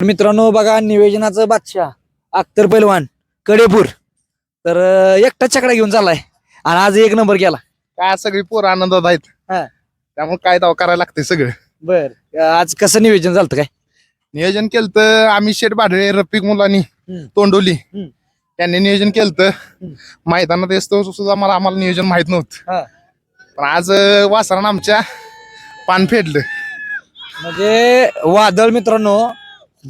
मित्रांनो बघा निवेदनाचं बादशाह अख्तर पैलवान कडेपूर. तर अं, एकटाच चकडा घेऊन चाललाय आणि आज एक नंबर केला काय सगळी पोरं आनंदात आहेत. हा. त्यामुळे काय दावा करायला लागते सगळं. बर. आज कसं नियोजन झालं काय? नियोजन केलं तर आम्ही शेठ भाडळे रफिक मुलांनी हम्म. तोंडोली. हम्म. त्यांनी नियोजन केलं मैदानात असतो सुद्धा मला आम्हाला नियोजन माहीत हा. नव्हतं पण आज वासरानं आमच्या पान फेडलं. म्हणजे वादळ मित्रांनो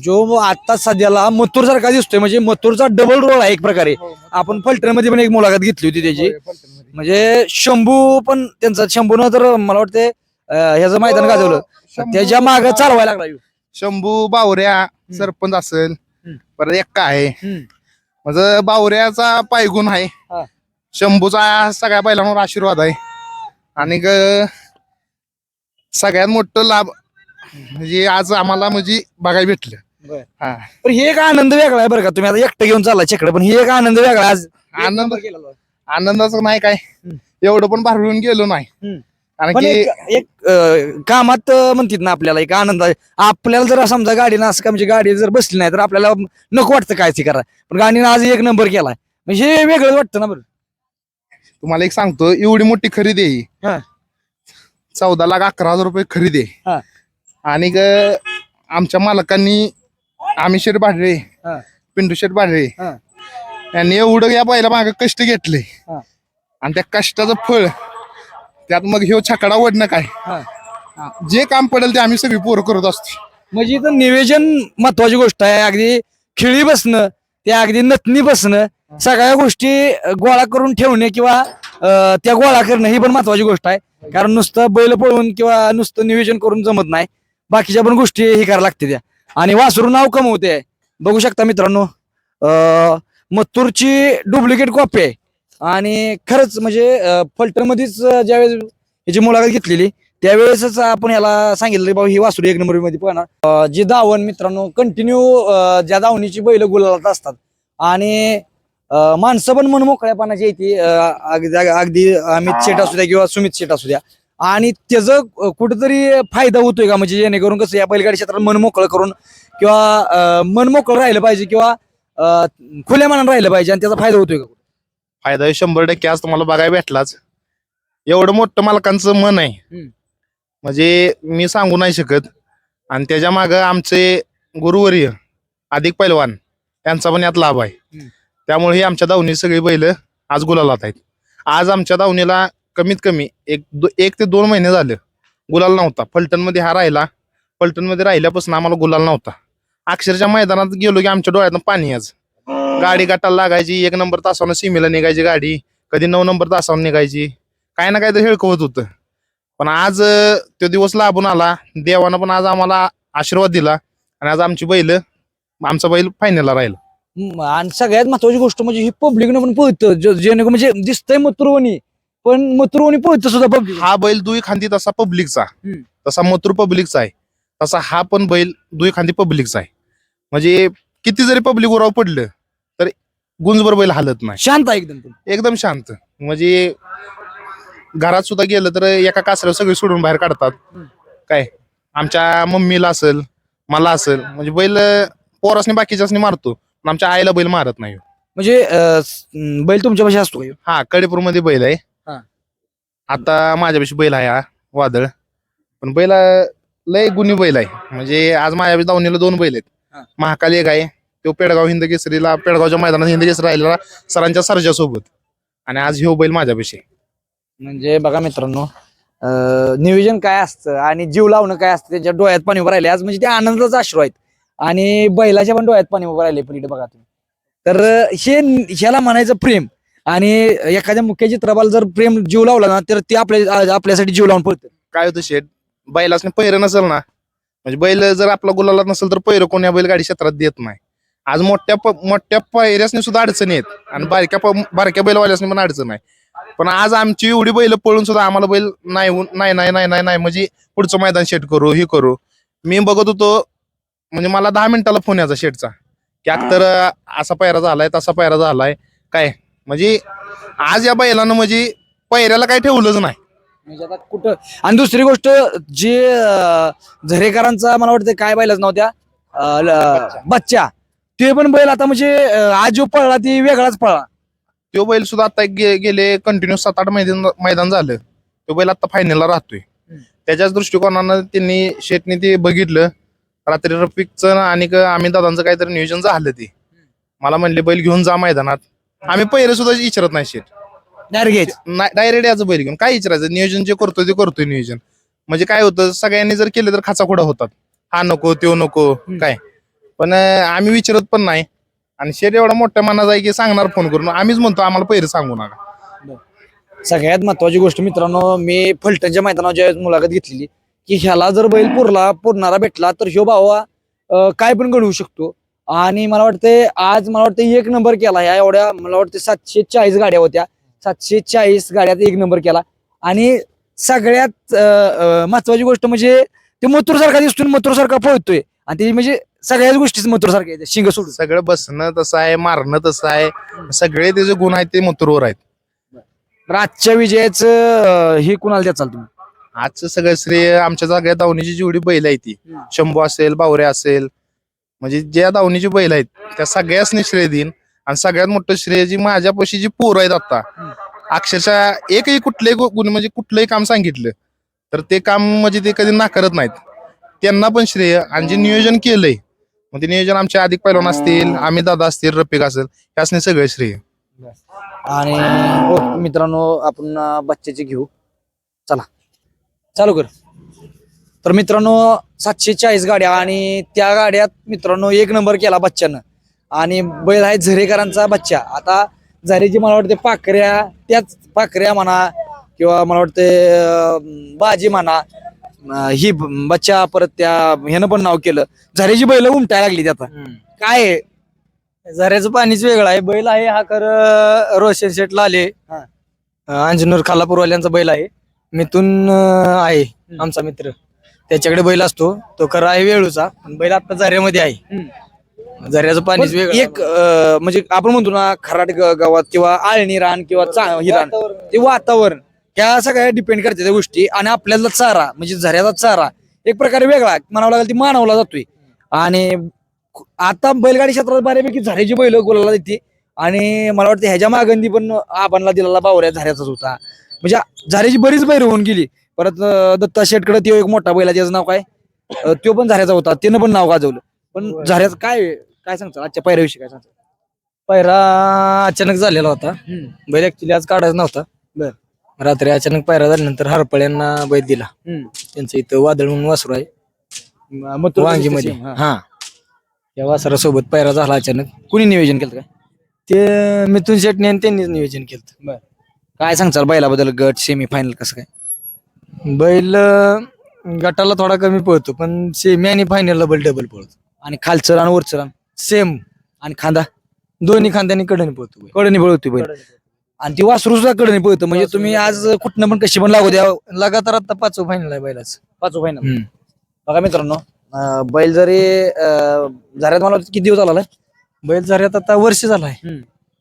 जो आता सध्याला मथुर सारखा दिसतोय म्हणजे मथुरचा डबल रोल आहे एक प्रकारे. आपण फलटणमध्ये पण एक मुलाखत घेतली होती त्याची. म्हणजे शंभू पण त्यांचा शंभूनं तर मला वाटते ह्याचं मैदान गाजवलं. शंभू- त्याच्यामागे चालवायला लागला ह्यो. शंभू बावऱ्या सरपंच असेल. परत एक्का आहे. म्हणजे बावऱ्याचा पायगुण आहे. हा. शंभूचा सगळ्या बैलांवर आशीर्वाद आहे. आणि ग- सगळ्यात मोठं लाभ म्हणजे आज आम्हाला म्हणजे बघायला भेटलं. बरं. हा पण हे एक आनंद वेगळा आहे बरं का तुम्ही आता एकटं घेऊन चालला चकडे पण हे एक आनंद वेगळा आहे आज आनंद- आहे. आनंदाचं नाही काय. एवढं पण भारून गेलो नाही. कारण पण की एक एक, अं, कामात अं, म्हणतात ना आपल्याला एक आनंद आहे आपल्याला जर समजा गाडीनं असं का म्हणजे गाडी जर बसली नाही तर आपल्याला नको वाटतं काय ते करा पण गाडीनं आज एक नंबर केलाय म्हणजे हे वेगळं वाटतं ना बरं तुम्हाला एक सांगतो एवढी मोठी खरेदी आहे ही. हा. चौदा लाख अकरा हजार रुपये खरेदी आहे. आणि ग आमच्या मालकांनी आम्ही शेठ भाडरे हा. पिंटू शेठ भाडरे हा. यांनी एवढं या बैला मागे कष्ट घेतले. हा. आणि त्या कष्टाचं फळ त्यात मग ह्यो छकडा ओढणं काय? हा. जे काम पडेल ते आम्ही सगळी पोरं करत असतो. म्हणजे इथं निवेदन महत्वाची गोष्ट आहे. अगदी खिळी बसणं ते अगदी नतनी बसणं सगळ्या गोष्टी अं, गोळा करून ठेवणे किंवा अं, त्या गोळा करणं ही पण महत्वाची गोष्ट आहे. कारण नुसतं बैल पळून किंवा नुसतं नियोजन करून जमत नाही. बाकीच्या पण गोष्टी हे करायला लागते त्या. आणि वासरू नाव कमवते बघू शकता मित्रांनो मत्तूरची डुप्लिकेट कॉपी आहे. आणि खरंच म्हणजे अं, ज्यावेळेस याची मुलाखत घेतलेली त्यावेळेसच आपण याला सांगितलं बाबा ही वासुरी एक नंबरमध्ये पळणार अं, जी दावण मित्रांनो कंटिन्यू ज्या दावणीची बैल गुलालात असतात. आणि माणसं पण मन मोकळ्यापणाची येते अं, अगदी अगदी अमित शेठ असू द्या किंवा सुमित शेठ असू द्या. आणि त्याचं कुठेतरी फायदा होतोय का? म्हणजे जेणेकरून कसं या बैलगाडी क्षेत्रात मन मोकळं करून किंवा अं, मन मोकळं राहिलं पाहिजे किंवा खुल्या मनानं राहिलं पाहिजे आणि त्याचा फायदा होतोय का? फायदा शंभर टक्के. आज तुम्हाला बघायला भेटलाच. एवढं मोठं मालकांचं मन आहे. म्हणजे मी सांगू नाही शकत. आणि त्याच्या माग आमचे गुरुवर्य अधिक पैलवान यांचा पण यात लाभ आहे. त्यामुळे ही आमच्या दावणी सगळी बैल आज गुलालात आहेत. आज आमच्या दावणीला कमीत कमी एक दो- एक ते दोन महिने झाले. गुलाल नव्हता. फलटणमध्ये हा राहिला. फलटणमध्ये राहिल्यापासून आम्हाला गुलाल नव्हता. अक्षरशः मैदानात गेलो की आमच्या डोळ्यातून पाणी आज गाडी गटाला लागायची. एक नंबर तासावर सीमेला निघायची गाडी. कधी नऊ नंबर तासावर निघायची. काय ना काय तर हेळकवत होतं. पण आज तो दिवस लाभून आला. देवानं पण आज आम्हाला आशीर्वाद दिला. आणि आज आमची बैल आमचा बैल फायनलला राहिला. आणि सगळ्यात महत्वाची गोष्ट म्हणजे ही पब्लिकनं पण पळतं. जेणेकरून म्हणजे दिसतंय मथुरवणी पण मथुरवणी पळतं सुद्धा पब्लिक हा बैल दुई खांदी तसा पब्लिकचा हम्म. तसा मथुर पब्लिकचा आहे तसा हा पण बैल दुई खांदी पब्लिकचा आहे म्हणजे किती जरी पब्लिक उराव पडलं तर गुंजभर बैल हालत नाही शांत आहे एकदम. एकदम शांत म्हणजे घरात सुद्धा गेलं तर एका कासऱ्यावर सगळे सोडून बाहेर काढतात हम्म. काय आमच्या मम्मीला असेल मला असेल म्हणजे बैल पोरासनी बाकीच्यासनी मारतो पण आमच्या आईला बैल मारत नाही म्हणजे अं, स- अं, बैल तुमच्यापाशी असतो का? हा कडेपूरमध्ये बैल आहे. आता माझ्यापाशी बैल आहे हा वादळ. पण बैल लय गुणी बैल आहे. म्हणजे आज माझ्यापाशी दावणीला दोन बैल. आहेत. महाकाली एक आहे तो पेडगाव हिंद केसरीला पेडगावच्या मैदानात हिंद केसरी राहिलेला सरांच्या सरजा सोबत आणि आज ह्यो बैल माझ्यापाशी आहे. म्हणजे बघा मित्रांनो अं, नियोजन काय असतं आणि जीव लावणं काय असतं त्याच्या डोळ्यात पाणी उभं राहिले. आज म्हणजे ते आनंदाचा अश्रू आहेत. आणि बैलाच्या पण डोळ्यात पाणी उभं राहिले पण इकडे बघा तुम्ही. तर अं, हे ह्याला म्हणायचं प्रेम. आणि एखाद्या मुख्य चित्रपाला जर प्रेम जीव लावला ना तर ते आपल्या आपल्यासाठी जीव लावून पळतं. काय होतं शेट बैलासने पैर नसेल ना म्हणजे बैल जर आपला गुलाला नसेल तर पहिरं कोण्या बैलगाडी क्षेत्रात देत नाही. आज मोठ्या मोठ्या पहिऱ्यासनी सुद्धा अडचणी आहेत. आणि बारक्या बारक्या बैलवाल्यासनी पण अडचण आहे. पण आज आमची एवढी बैल पळून सुद्धा आम्हाला बैल नाही नाही नाही नाही नाही नाही म्हणजे पुढचं मैदान शेट करू हे करू. मी बघत होतो म्हणजे मला दहा मिनिटाला फोन यायचा शेटचा की अख्तर असा पायरा झालाय तसा पायरा झालाय. काय? म्हणजे आज या बैलानं म्हणजे पैऱ्याला काय ठेवलंच नाही. म्हणजे आता कुठं? आणि दुसरी गोष्ट जे अं, झरेकरांचा मला वाटतं काय पाहिलंच नव्हत्या अं, ल- बच्चा. ते पण बैल आता म्हणजे अं, आज जो पळला ती वेगळाच पळला. तो बैल सुद्धा आता गे- गेले कंटिन्यू सात आठ मैदान मैदान झालं. तो बैल आता फायनलला राहतोय. हम्म. त्याच्याच दृष्टिकोनानं त्यांनी शेटने ते बघितलं. रात्री रफिकचं आणि क- आम्ही दादांचं काहीतरी नियोजन झालं ते. मला म्हणले बैल घेऊन जा मैदानात. आम्ही पहिले सुद्धा विचारत नाही शेट डायरेक्ट डायरेक्ट याचं बैल घेऊन. काय विचारायचं नियोजन जे करतोय ते करतोय नियोजन. म्हणजे काय होतं सगळ्यांनी जर केलं तर खाचा खोडा होतात. हा नको त्यो नको काय? पण आम्ही विचारत पण नाही. आणि शेट एवढा मोठ्या मनाचा आहे की सांगणार फोन करून. आम्हीच म्हणतो आम्हाला पहिरे सांगू नका. सगळ्यात महत्वाची गोष्ट मित्रांनो मी फलटणच्या मैदानावर ज्यावेळेस मुलाखत घेतलेली की ह्याला जर बैल पुरला पुरणारा भेटला तर ह्यो भावा काय पण घडवू शकतो. आणि मला वाटतंय आज मला वाटतं एक नंबर केला ह्या एवढ्या मला वाटतं सातशे चाळीस गाड्या होत्या. सातशे चाळीस गाड्यात एक नंबर केला. आणि सगळ्यात महत्वाची गोष्ट म्हणजे ते मथुर सारखा दिसतोय मथुर सारखा पळतोय. आणि ते म्हणजे सगळ्याच गोष्टीच मथुर सारखे शिंग सोडून. सगळं बसणं तसं आहे मारणं तसं आहे. सगळे त्याचे गुण आहेत ते मथुरवर आहेत. आजच्या विजयाचं हे कुणाला द्या चाल तुम्ही आजचं सगळं श्रेय आमच्या जागेत दावणीची जेवढी बैल आहे ती. शंभू असेल बावरे असेल म्हणजे ज्या दावणीची बैल आहेत त्या सगळ्यासनी श्रेय देईन. आणि सगळ्यात मोठं श्रेय जी माझ्यापाशी जी पोरं आहेत आता अक्षरशः एकही कुठलंही गुण म्हणजे कुठलंही काम सांगितलं तर ते काम म्हणजे ते कधी नाकारत नाहीत. त्यांना पण श्रेय आणि जे नियोजन केलंय मग ते नियोजन आमचे अधिक पैलवान असतील आम्ही दादा असतील रफिक असेल त्यासनी सगळे श्रेय. आणि हो मित्रांनो आपण अं, बच्च्याचे घेऊ. चला. चालू कर. तर मित्रांनो सातशे चाळीस गाड्या आणि त्या गाड्यात मित्रांनो एक नंबर केला बच्च्यानं. आणि बैल आहे झरेकरांचा बच्चा. आता झरेची मला वाटते पाकऱ्या त्याच पाकऱ्या म्हणा किंवा मला वाटते बाजी म्हणा ही बच्चा परत त्या ह्यानं पण नाव केलं. झरेची बैल उमटायला लागली त्यात काय आहे? झऱ्याचं पाणीच वेगळं आहे. बैल आहे हा खरं रोशन शेटला आले. हा. अंजनूर खालापूरवाल्यांचा बैल आहे. मिथून आहे आमचा मित्र. त्याच्याकडे बैल असतो. तो खरा आहे वेळूचा पण बैल आता झऱ्यामध्ये आहे. झऱ्याचं पाणीच पण वेगळं. एक अं, म्हणजे आपण म्हणतो ना खराट ग- गावात किंवा आळणी रान किंवा चा- ही रान ते वातावरण त्या सगळ्या डिपेंड करते त्या गोष्टी. आणि आपल्याला चारा म्हणजे झऱ्याचा चारा एक प्रकारे वेगळा म्हणावं लागेल ती मानवला जातोय. आणि खू- आता बैलगाडी क्षेत्रात बऱ्यापैकी झऱ्याची बैल गोलाला देते. आणि मला वाटतं ह्याच्या मागंदी पण आबांना दिलेला बावऱ्या झऱ्याचाच होता. म्हणजे झऱ्याची बरीच बैल होऊन गेली. परत दत्ता शेटकडे तो एक मोठा बैला त्याचं नाव काय? तो पण झऱ्याचा होता त्यानं पण नाव गाजवलं. पण झऱ्याचं काय काय सांगतात आजच्या पायऱ्याविषयी काय सांगतात पायरा अचानक झालेला होता. बैल ऍक्च्युली आज काढायचा नव्हता. बर. रात्री अचानक पायरा झाल्यानंतर हरपळ्यांना बैल दिला. त्यांचं इथं वादळ म्हणून वासरू आहे. मथुरा वांगीमध्ये. हा. त्या वासरासोबत पायरा झाला अचानक. कुणी नियोजन केलं काय? ते मिथून शेटने आणि त्यांनीच नियोजन केलं काय सांगचाल बैलाबद्दल गट सेमी फायनल कसं काय? बैल अं, गटाला थोडा कमी पळतो पण सेमी आणि फायनलला बैल डबल पळतो. आणि खालचं रान वरचं रान? सेम आणि खांदा? दोन्ही खांद्याने कडने पळतो बैल. कडणी पळवतो बैल. आणि ती वासरू सुद्धा कडणी पळतं. म्हणजे तुम्ही आज कुठनं पण कशी पण लागू द्या. लगातार आता पाचवं फायनल आहे बैलाच. पाचू फायनल बघा मित्रांनो अं, बैल जरी अं, झऱ्यात मला वाटतं किती दिवस आला बैल झऱ्यात आता वर्ष झालाय.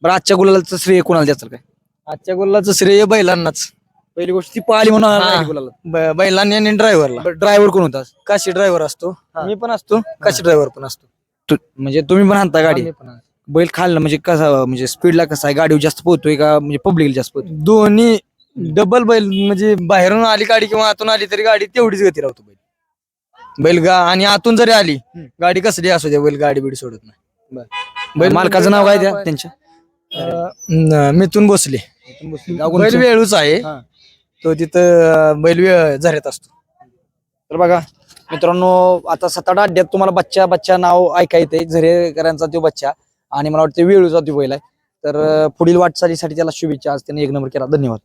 बरं आजच्या गुलालाचं श्रेय कोणाला द्यायचं काय आजच्या गोलाचं श्रेय बैलांनाच. पहिली गोष्ट ती पळाली म्हणून हा. ब- बैलांनी आणि ड्रायव्हरला. ड्रायव्हर कोण होता? काशी ड्रायव्हर असतो. हा. मी पण असतो. काशी ड्रायव्हर पण असतो. तु- म्हणजे तुम्ही पण आणता गाडी? आम्ही पण असतो. बैल खाल्लं म्हणजे कसा म्हणजे स्पीडला कसा आहे? गाडी जास्त पोहतोय का म्हणजे पब्लिक जास्त पोहतोय? दोन्ही डबल बैल म्हणजे बाहेरून आली गाडी किंवा आतून आली तरी गाडी तेवढीच गती राहतो बैल. बैल गा आणि आतून जरी आली हम्म. गाडी कसली असू द्या बैल गाडी बिडी सोडत नाही. बैल मालकाचं नाव काय त्या त्यांच्या? अं, न- मिथून बसले बैल? वेळूच आहे. हा. तो तिथं बैल झऱ्यात असतो. तर बघा मित्रांनो आता सात आठ अड्ड्यात तुम्हाला बच्चा बच्चा नाव ऐका येते झरेकरांचा तो बच्चा आणि मला वाटतं वेळूचा तो बैल आहे. तर पुढील वाटचालीसाठी त्याला शुभेच्छा. आज त्याने एक नंबर केला. धन्यवाद.